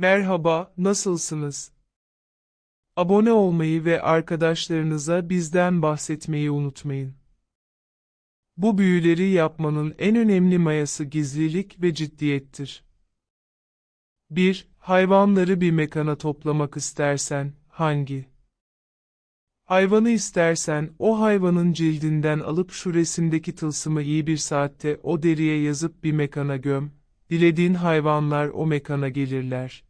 Merhaba, nasılsınız? Abone olmayı ve arkadaşlarınıza bizden bahsetmeyi unutmayın. Bu büyüleri yapmanın en önemli mayası gizlilik ve ciddiyettir. 1. Hayvanları bir mekana toplamak istersen, hangi? Hayvanı istersen, o hayvanın cildinden alıp şu resimdeki tılsımı iyi bir saatte o deriye yazıp bir mekana göm, dilediğin hayvanlar o mekana gelirler.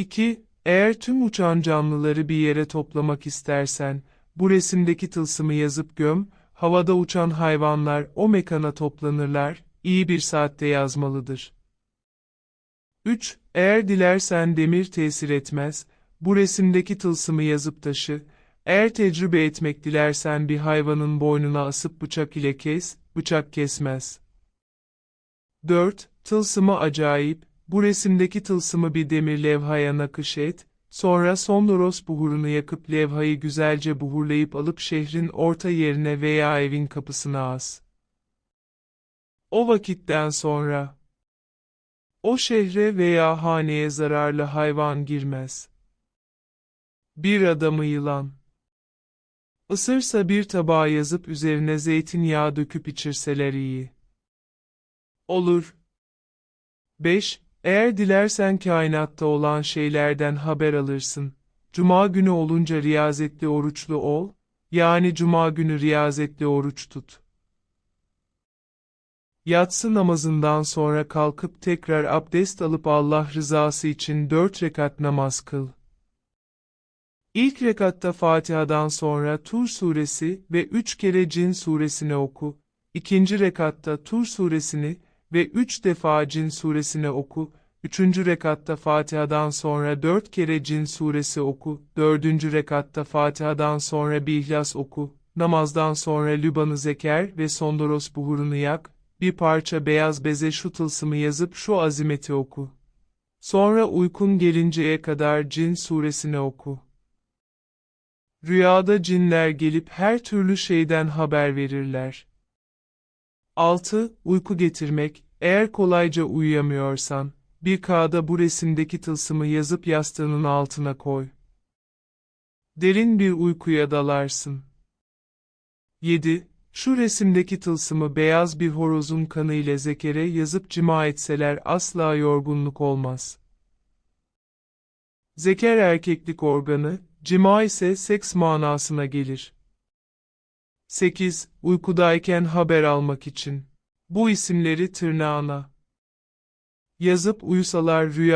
2. Eğer tüm uçan canlıları bir yere toplamak istersen, bu resimdeki tılsımı yazıp göm, havada uçan hayvanlar o mekana toplanırlar, iyi bir saatte yazmalıdır. 3. Eğer dilersen demir tesir etmez, bu resimdeki tılsımı yazıp taşı, eğer tecrübe etmek dilersen bir hayvanın boynuna asıp bıçak ile kes, bıçak kesmez. 4. Tılsımı acayip, bu resimdeki tılsımı bir demir levhaya nakış et, sonra sondoros buhurunu yakıp levhayı güzelce buhurlayıp alıp şehrin orta yerine veya evin kapısına as. O vakitten sonra, o şehre veya haneye zararlı hayvan girmez. Bir adamı yılan. Isırsa bir tabağa yazıp üzerine zeytinyağı döküp içirseler iyi. Olur. 5. Eğer dilersen kainatta olan şeylerden haber alırsın. Cuma günü olunca riyazetli oruçlu ol, yani cuma günü riyazetli oruç tut. Yatsı namazından sonra kalkıp tekrar abdest alıp Allah rızası için dört rekat namaz kıl. İlk rekatta Fatiha'dan sonra Tur suresi ve üç kere Cin suresini oku. İkinci rekatta Tur suresini ve üç defa Cin suresini oku. Üçüncü rekatta Fatiha'dan sonra dört kere Cin suresi oku. Dördüncü rekatta Fatiha'dan sonra bir İhlas oku. Namazdan sonra Lüban'ı zeker ve Sondoros buhurunu yak. Bir parça beyaz beze şu tılsımı yazıp şu azimeti oku. Sonra uykun gelinceye kadar Cin suresini oku. Rüyada cinler gelip her türlü şeyden haber verirler. 6. Uyku getirmek, eğer kolayca uyuyamıyorsan, bir kağıda bu resimdeki tılsımı yazıp yastığının altına koy. Derin bir uykuya dalarsın. 7. Şu resimdeki tılsımı beyaz bir horozun kanı ile zekere yazıp cima etseler asla yorgunluk olmaz. Zeker erkeklik organı, cima ise seks manasına gelir. 8. Uykudayken haber almak için. Bu isimleri tırnağına. Yazıp uyusalar rüya